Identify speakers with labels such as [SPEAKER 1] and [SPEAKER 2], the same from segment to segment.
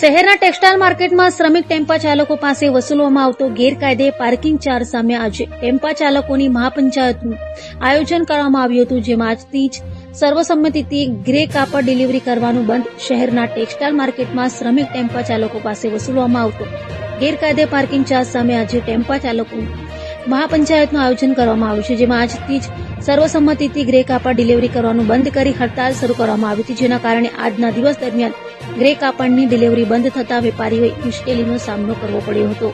[SPEAKER 1] શહેરના ટેક્સટાઇલ માર્કેટમાં શ્રમિક ટેમ્પા ચાલકો પાસે વસૂલવામાં આવતો ગેરકાયદે પાર્કિંગ ચાર્જ સામે આજે ટેમ્પા ચાલકોની મહાપંચાયતનું આયોજન કરવામાં આવ્યું હતું, જેમાં આજથી જ સર્વસંમતિથી ગ્રે કાપડ ડિલિવરી કરવાનું બંધ શહેરના ટેક્સટાઇલ માર્કેટમાં શ્રમિક ટેમ્પા ચાલકો પાસે વસૂલવામાં આવતો ગેરકાયદે પાર્કિંગ ચાર્જ સામે આજે ટેમ્પા ચાલકોનું મહાપંચાયતનું આયોજન કરવામાં આવ્યું છે, જેમાં આજથી જ સર્વસંમતિથી ગ્રે કાપડ ડિલિવરી કરવાનું બંધ કરી હડતાલ શરૂ કરવામાં આવી હતી, જેના કારણે આજના દિવસ દરમિયાન ગ્રે કાપડની ડિલિવરી બંધ થતા વેપારીઓએ મુશ્કેલીનો સામનો કરવો પડ્યો હતો.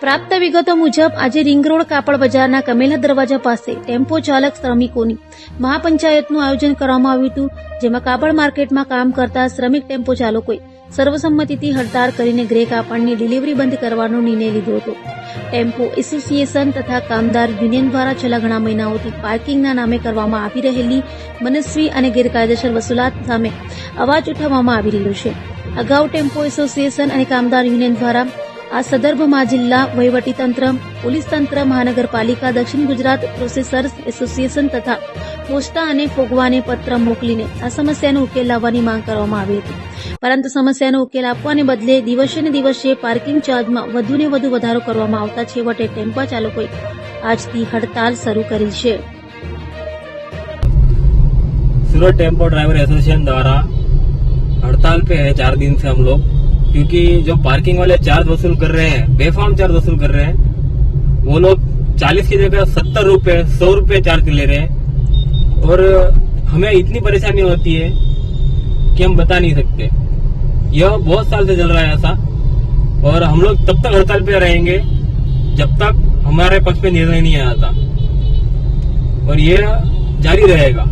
[SPEAKER 1] પ્રાપ્ત વિગતો મુજબ, આજે રિંગ રોડ કાપડ બજારના કમેલા દરવાજા પાસે ટેમ્પો ચાલક શ્રમિકોની મહાપંચાયતનું આયોજન કરવામાં આવ્યું હતું, જેમાં કાપડ માર્કેટમાં કામ કરતા શ્રમિક ટેમ્પો ચાલકોએ સર્વસંમતિથી હડતાળ કરીને ગ્રે કાપડની ડિલિવરી બંધ કરવાનો નિર્ણય લીધો હતો. ટેમ્પો એસોસિએશન તથા કામદાર યુનિયન દ્વારા છેલ્લા ઘણા મહિનાઓથી પાર્કિંગના નામે કરવામાં આવી રહેલી મનસ્વી અને ગેરકાયદેસર વસૂલાત સામે અવાજ ઉઠાવવામાં આવી રહ્યો છે. અગાઉ ટેમ્પો એસોસિએશન અને કામદાર યુનિયન દ્વારા આ સંદર્ભમાં જિલ્લા વહીવટીતંત્ર પોલીસ તંત્ર, મહાનગરપાલિકા, દક્ષિણ ગુજરાત પ્રોસેસર્સ એસોસિએશન તથા પોસ્ટા અને ફોગવાને પત્ર મોકલીને આ સમસ્યાનો ઉકેલ લાવવાની માંગ કરવામાં આવી હતી પરંતુ સમસ્યાનો ઉકેલ આપવાને બદલે દિવસે ને દિવસે પાર્કિંગ ચાર્જમાં વધુને વધુ વધારો કરવામાં આવતા છેવટે ટેમ્પા ચાલકોએ આજથી હડતાલ શરૂ કરી છે
[SPEAKER 2] सूरत टेम्पो ड्राइवर एसोसिएशन द्वारा हड़ताल पे है चार दिन से हम लोग क्योंकि जो पार्किंग वाले चार्ज वसूल कर रहे हैं बेफाम चार्ज वसूल कर रहे हैं वो लोग चालीस की जगह सत्तर रूपए सौ रूपए चार्ज ले रहे हैं और हमें इतनी परेशानी होती है कि हम बता नहीं सकते। यह बहुत साल से चल रहा है ऐसा। और हम लोग तब तक हड़ताल पे रहेंगे, जब तक हमारे पक्ष में निर्णय नहीं आता और यह जारी रहेगा।